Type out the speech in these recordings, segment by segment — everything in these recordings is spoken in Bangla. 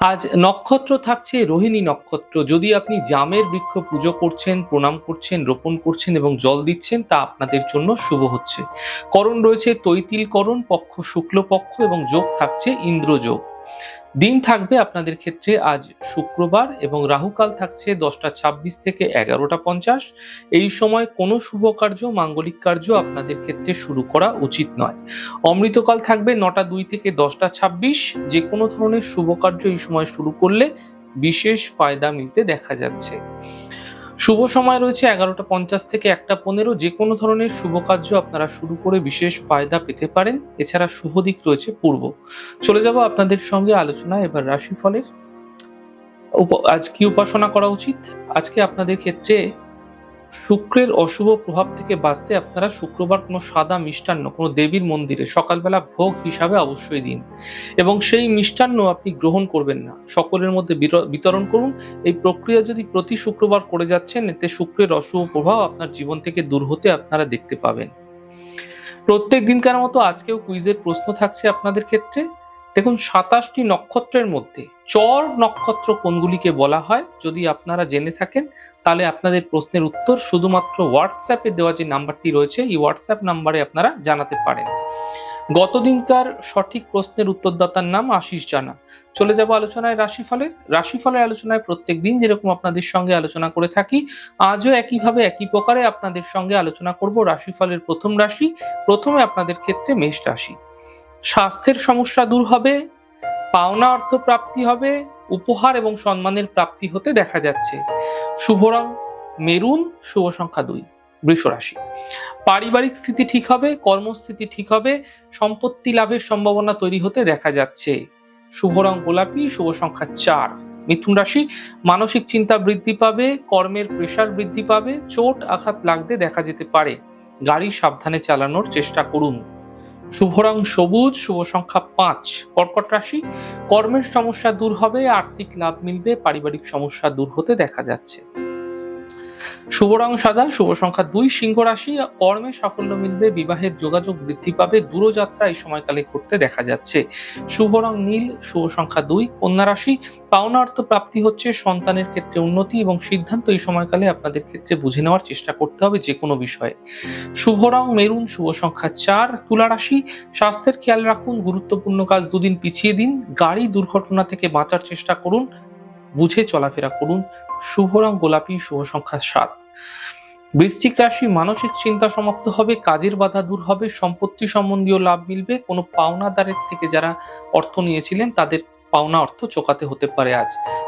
আজ নক্ষত্র থাকছে রোহিণী নক্ষত্র। যদি আপনি জামের বৃক্ষ পুজো করছেন, প্রণাম করছেন, রোপণ করছেন এবং জল দিচ্ছেন, তা আপনাদের জন্য শুভ হচ্ছে। করণ রয়েছে তৈতিল করণ, পক্ষ শুক্লপক্ষ এবং যোগ থাকছে ইন্দ্রযোগ। দিন থাকবে আপনাদের ক্ষেত্রে আজ শুক্রবার এবং রাহুকাল থাকছে দশটা ছাব্বিশ থেকে এগারোটা পঞ্চাশ। এই সময় কোনো শুভ কার্য, মাঙ্গলিক কার্য আপনাদের ক্ষেত্রে শুরু করা উচিত নয়। অমৃতকাল থাকবে নটা দুই থেকে দশটা ছাব্বিশ। যে কোনো ধরনের শুভ কার্য এই সময় শুরু করলে বিশেষ ফায়দা মিলতে দেখা যাচ্ছে। শুভ সময় রয়েছে এগারোটা পঞ্চাশ থেকে একটা পনেরো। যে কোনো ধরনের শুভ কার্য আপনারা শুরু করে বিশেষ ফায়দা পেতে পারেন। এছাড়া শুভ দিক রয়েছে পূর্ব। চলে যাব আপনাদের সঙ্গে আলোচনা এবার রাশিফলের আজ কি উপাসনা করা উচিত? আজকে আপনাদের ক্ষেত্রে শুক্রের অশুভ প্রভাব থেকে বাঁচতে আপনারা শুক্রবার কোনো সাদা মিষ্টান্ন, কোনো দেবীর মন্দিরে সকালবেলা ভোগ হিসাবে অবশ্যই দিন। এবং সেই মিষ্টান্ন আপনি গ্রহণ করবেন না। সকলের মধ্যে বিতরণ করুন। এই প্রক্রিয়া যদি প্রতি শুক্রবার করে যাচ্ছেন, এতে শুক্রের অশুভ প্রভাব আপনার জীবন থেকে দূর হতে আপনারা দেখতে পাবেন। প্রত্যেক দিনকার মতো আজকেও কুইজের প্রশ্ন থাকছে আপনাদের ক্ষেত্রে। দেখুন, সাতাশটি নক্ষত্রের মধ্যে চর নক্ষত্র কোনগুলিকে বলা হয়? যদি আপনারা জেনে থাকেন, তাহলে আপনাদের প্রশ্নের উত্তর শুধুমাত্র হোয়াটসঅ্যাপে দেওয়া যে নাম্বারটি রয়েছে, এই হোয়াটসঅ্যাপ নাম্বারে আপনারা জানাতে পারেন। গতদিনকার সঠিক প্রশ্নের উত্তরদাতার নাম আশিস জানা। চলে যাব আলোচনায় রাশিফলের। রাশিফলের আলোচনায় প্রত্যেক দিন যেরকম আপনাদের সঙ্গে আলোচনা করে থাকি, আজও একইভাবে একই প্রকারে আপনাদের সঙ্গে আলোচনা করব রাশিফলের প্রথম রাশি। প্রথমে আপনাদের ক্ষেত্রে মেষ রাশি। স্বাস্থ্যের সমস্যা দূর হবে, পাওনা অর্থ প্রাপ্তি হবে, উপহার এবং সম্মানের প্রাপ্তি হতে দেখা যাচ্ছে। শুভ রং, মেরুন, শুভ সংখ্যা দুই, বৃষ রাশি। পারিবারিক স্থিতি ঠিক হবে, কর্মস্থিতি ঠিক হবে, সম্পত্তি লাভের সম্ভাবনা তৈরি হতে দেখা যাচ্ছে। শুভ রং গোলাপি, শুভ সংখ্যা চার, মিথুন রাশি। মানসিক চিন্তা বৃদ্ধি পাবে, কর্মের প্রেশার বৃদ্ধি পাবে, চোট, আঘাত লাগতে দেখা যেতে পারে। গাড়ি সাবধানে চালানোর চেষ্টা করুন। শুভ রং সবুজ, শুভ সংখ্যা পাঁচ। কর্কট রাশি, কর্মের সমস্যা দূর হবে, আর্থিক লাভ মিলবে, পারিবারিক সমস্যা দূর হতে দেখা যাচ্ছে। শুভ রং সাদা, শুভ সংখ্যা দুই, সিংহ রাশি, কর্মে সাফল্য মিলবে, বিবাহের যোগাযোগ বৃদ্ধি পাবে, দূরযাত্রা এই সময়কালে করতে দেখা যাচ্ছে। শুভ রং নীল, শুভ সংখ্যা দুই, কন্যা রাশি পাওনা অর্থ প্রাপ্তি হচ্ছে সন্তানের ক্ষেত্রে উন্নতি এবং সিদ্ধান্ত এই সময়কালে আপনাদের ক্ষেত্রে বুঝে নেওয়ার চেষ্টা করতে হবে যে কোনো বিষয়ে। শুভ রং মেরুন, শুভ সংখ্যা চার, তুলা রাশি, স্বাস্থ্যের খেয়াল রাখুন, গুরুত্বপূর্ণ কাজ দুদিন পিছিয়ে দিন, গাড়ি দুর্ঘটনা থেকে বাঁচার চেষ্টা করুন, বুঝে চলাফেরা করুন শুভ রং গোলাপি, শুভ সংখ্যা সাত। বৃশ্চিক রাশি মানসিক চিন্তা সমাপ্ত হবে, কাজের বাধা দূর হবে, সম্পত্তি সম্বন্ধীয় লাভ মিলবে, কোনো পাওনাদারের থেকে যারা অর্থ নিয়েছিলেন, তাদের পাওনা অর্থ চোকাতে হতে পারে আজ।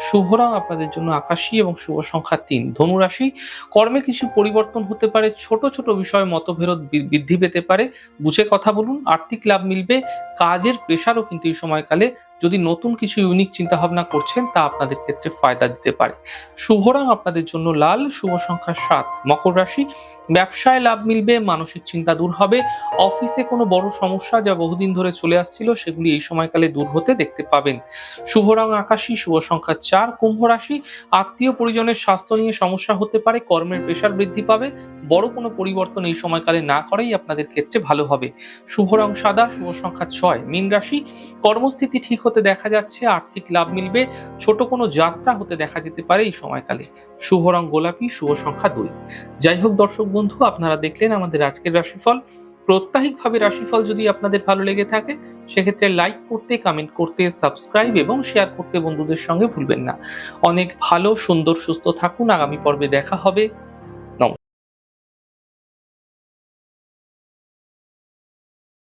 শুভ রং আপনাদের জন্য আকাশী এবং শুভ সংখ্যা তিন। ধনুরাশি কর্মে কিছু পরিবর্তন হতে পারে, ছোট ছোট বিষয়ে মতবিরোধ বি- বৃদ্ধি পেতে পারে। বুঝে কথা বলুন, আর্থিক লাভ মিলবে, কাজের প্রেশারও কিন্তু এই সময়কালে যদি নতুন কিছু ইউনিক চিন্তা ভাবনা করছেন, তা আপনাদের ক্ষেত্রে ফায়দা দিতে পারে। শুভ রং আপনাদের জন্য লাল, শুভ সংখ্যা সাত। মকর রাশি, ব্যবসায় লাভ মিলবে, মানসিক চিন্তা দূর হবে, অফিসে কোনো বড় সমস্যা যা বহুদিন ধরে চলে আসছিল, সেগুলি এই সময়কালে দূর হতে দেখতে পাবেন। শুভ রং আকাশী, শুভ সংখ্যা চার। কুম্ভ রাশি, আত্মীয় পরিজনের স্বাস্থ্য নিয়ে সমস্যা হতে পারে, কর্মের প্রেশার বৃদ্ধি পাবে বড় কোনো পরিবর্তন এই সময়কালে না করাই আপনাদের ক্ষেত্রে ভালো হবে। শুভ রং সাদা, শুভ সংখ্যা ছয়। মীন রাশি, কর্মস্থিতি ঠিক হতে দেখা যাচ্ছে, আর্থিক লাভ মিলবে, ছোট কোনো যাত্রা হতে দেখা যেতে পারে এই সময়কালে। শুভ রং গোলাপি, শুভ সংখ্যা দুই। যাই হোক দর্শক বন্ধু, আপনারা দেখলেন আমাদের আজকের রাশিফল। প্রত্যাহিকভাবে রাশিফল যদি আপনাদের ভালো লেগে থাকে, সেক্ষেত্রে লাইক করতে কমেন্ট করতে, সাবস্ক্রাইব এবং শেয়ার করতে বন্ধুদের সঙ্গে ভুলবেন না। অনেক ভালো, সুন্দর, সুস্থ থাকুন। আগামী পর্বে দেখা হবে।